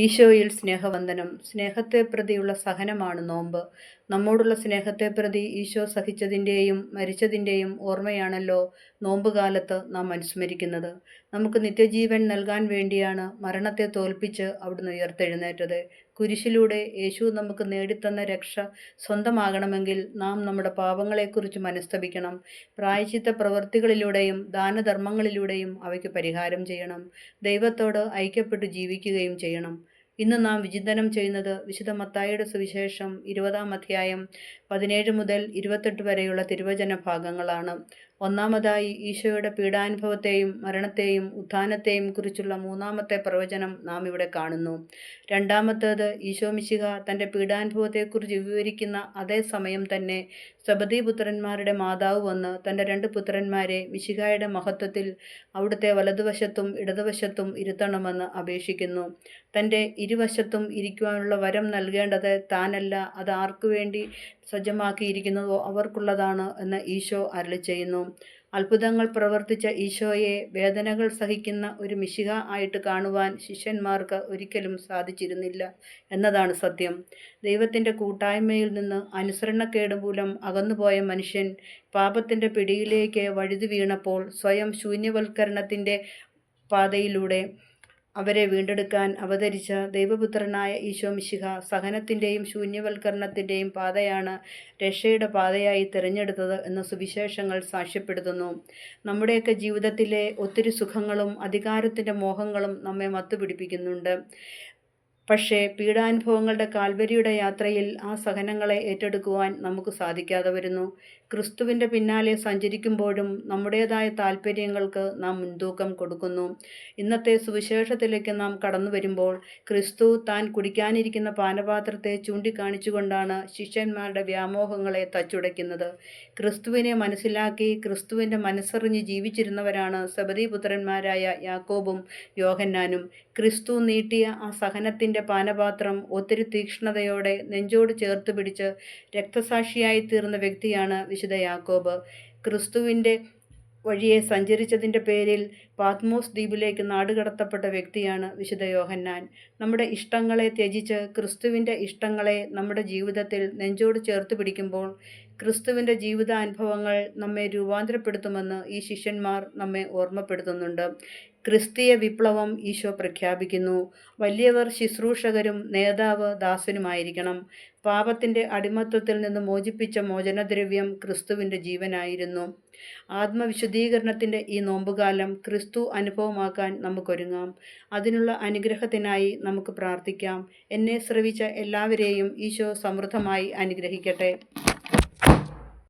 ഈശോയിൽ സ്നേഹവന്ദനം. സ്നേഹത്തെ പ്രതിയുള്ള സഹനമാണ് നോമ്പ്. നമ്മോടുള്ള സ്നേഹത്തെ പ്രതി ഈശോ സഹിച്ചതിന്റെയും മരിച്ചതിന്റെയും ഓർമ്മയാണല്ലോ നോമ്പുകാലത്ത് നാം അനുസ്മരിക്കുന്നത്. നമുക്ക് നിത്യജീവൻ നൽകാൻ വേണ്ടിയാണ് മരണത്തെ തോൽപ്പിച്ച് അവിടുന്ന് ഉയർത്തെഴുന്നേറ്റത്. കുരിശിലൂടെ യേശു നമുക്ക് നേടിത്തന്ന രക്ഷ സ്വന്തമാകണമെങ്കിൽ നാം നമ്മുടെ പാപങ്ങളെക്കുറിച്ച് മനസ്തപിക്കണം. പ്രായച്ചിത്ത പ്രവൃത്തികളിലൂടെയും ദാനധർമ്മങ്ങളിലൂടെയും അവയ്ക്ക് പരിഹാരം ചെയ്യണം. ദൈവത്തോട് ഐക്യപ്പെട്ട് ജീവിക്കുകയും ചെയ്യണം. ഇന്ന് നാം വിചിന്തനം ചെയ്യുന്നത് വിശുദ്ധ മത്തായിയുടെ സുവിശേഷം ഇരുപതാം അധ്യായം പതിനേഴ് മുതൽ ഇരുപത്തെട്ട് വരെയുള്ള തിരുവചന ഭാഗങ്ങളാണ്. ഒന്നാമതായി ഈശോയുടെ പീഡാനുഭവത്തെയും മരണത്തെയും ഉത്ഥാനത്തെയും കുറിച്ചുള്ള മൂന്നാമത്തെ പ്രവചനം നാം ഇവിടെ കാണുന്നു. രണ്ടാമത്തേത് ഈശോ മിശിഹ തന്റെ പീഡാനുഭവത്തെക്കുറിച്ച് വിവരിക്കുന്ന അതേ സമയം തന്നെ സബദീപുത്രന്മാരുടെ മാതാവ് വന്ന് തന്റെ രണ്ട് പുത്രന്മാരെ മിശിഹായുടെ മഹത്വത്തിൽ അവിടുത്തെ വലതുവശത്തും ഇടതുവശത്തും ഇരുത്തണമെന്ന് അപേക്ഷിക്കുന്നു. തന്റെ ഇരുവശത്തും ഇരിക്കുവാനുള്ള വരം നൽകേണ്ടത് താനല്ല. അത് ആർക്കു വേണ്ടി സജ്ജമാക്കിയിരിക്കുന്നതോ അവർക്കുള്ളതാണ് എന്ന് ഈശോ അരളി ചെയ്യുന്നു. അത്ഭുതങ്ങൾ പ്രവർത്തിച്ച ഈശോയെ വേദനകൾ സഹിക്കുന്ന ഒരു മിശിഹ ആയിട്ട് കാണുവാൻ ശിഷ്യന്മാർക്ക് ഒരിക്കലും സാധിച്ചിരുന്നില്ല എന്നതാണ് സത്യം. ദൈവത്തിന്റെ കൂട്ടായ്മയിൽ നിന്ന് അനുസരണക്കേട് മൂലം അകന്നുപോയ മനുഷ്യൻ പാപത്തിന്റെ പിടിയിലേക്ക് വഴുതി വീണപ്പോൾ സ്വയം ശൂന്യവൽക്കരണത്തിന്റെ പാതയിലൂടെ അവരെ വീണ്ടെടുക്കാൻ അവതരിച്ച ദൈവപുത്രനായ ഈശോ മിശിഹ സഹനത്തിന്റെയും ശൂന്യവൽക്കരണത്തിന്റെയും പാതയാണ് രക്ഷയുടെ പാതയായി തിരഞ്ഞെടുത്തത് എന്ന സുവിശേഷങ്ങൾ സാക്ഷ്യപ്പെടുത്തുന്നു. നമ്മുടെയൊക്കെ ജീവിതത്തിലെ ഒത്തിരി സുഖങ്ങളും അധികാരത്തിന്റെ മോഹങ്ങളും നമ്മെ മത്തുപിടിപ്പിക്കുന്നുണ്ട്. പക്ഷേ പീഡാനുഭവങ്ങളുടെ കാൽവരിയുടെ യാത്രയിൽ ആ സഹനങ്ങളെ ഏറ്റെടുക്കുവാൻ നമുക്ക് സാധിക്കാതെ വരുന്നു. ക്രിസ്തുവിന്റെ പിന്നാലെ സഞ്ചരിക്കുമ്പോഴും നമ്മുടേതായ താല്പര്യങ്ങൾക്ക് നാം മുൻതൂക്കം കൊടുക്കുന്നു. ഇന്നത്തെ സുവിശേഷത്തിലേക്ക് നാം കടന്നു വരുമ്പോൾ ക്രിസ്തു താൻ കുടിക്കാനിരിക്കുന്ന പാനപാത്രത്തെ ചൂണ്ടിക്കാണിച്ചുകൊണ്ടാണ് ശിഷ്യന്മാരുടെ വ്യാമോഹങ്ങളെ തച്ചുടയ്ക്കുന്നത്. ക്രിസ്തുവിനെ മനസ്സിലാക്കി ക്രിസ്തുവിന്റെ മനസ്സറിഞ്ഞ് ജീവിച്ചിരുന്നവരാണ് സബദീപുത്രന്മാരായ യാക്കോബും യോഹന്നാനും. ക്രിസ്തു നീട്ടിയ ആ സഹനത്തിന്റെ പാനപാത്രം ഒത്തിരി തീക്ഷ്ണതയോടെ നെഞ്ചോട് ചേർത്ത് പിടിച്ച് രക്തസാക്ഷിയായി തീർന്ന വ്യക്തിയാണ് വിശുദ്ധ യാക്കോബ്. ക്രിസ്തുവിന്റെ വഴിയെ സഞ്ചരിച്ചതിന്റെ പേരിൽ പാത്മോസ് ദ്വീപിലേക്ക് നാടുകടത്തപ്പെട്ട വ്യക്തിയാണ് വിശുദ്ധ യോഹന്നാൻ. നമ്മുടെ ഇഷ്ടങ്ങളെ ത്യജിച്ച് ക്രിസ്തുവിന്റെ ഇഷ്ടങ്ങളെ നമ്മുടെ ജീവിതത്തിൽ നെഞ്ചോട് ചേർത്ത് പിടിക്കുമ്പോൾ ക്രിസ്തുവിന്റെ ജീവിതാനുഭവങ്ങൾ നമ്മെ രൂപാന്തരപ്പെടുത്തുമെന്ന് ഈ ശിഷ്യന്മാർ നമ്മെ ഓർമ്മപ്പെടുത്തുന്നുണ്ട്. ക്രിസ്തീയ വിപ്ലവം ഈശോ പ്രഖ്യാപിക്കുന്നു. വലിയവർ ശുശ്രൂഷകരും നേതാവ് ദാസനുമായിരിക്കണം. പാപത്തിന്റെ അടിമത്വത്തിൽ നിന്ന് മോചിപ്പിച്ച മോചനദ്രവ്യം ക്രിസ്തുവിന്റെ ജീവനായിരുന്നു. ആത്മവിശുദ്ധീകരണത്തിന്റെ ഈ നോമ്പുകാലം ക്രിസ്തു അനുഭവമാക്കാൻ നമുക്കൊരുങ്ങാം. അതിനുള്ള അനുഗ്രഹത്തിനായി നമുക്ക് പ്രാർത്ഥിക്കാം. എന്നെ ശ്രവിച്ച എല്ലാവരെയും ഈശോ സമൃദ്ധമായി അനുഗ്രഹിക്കട്ടെ.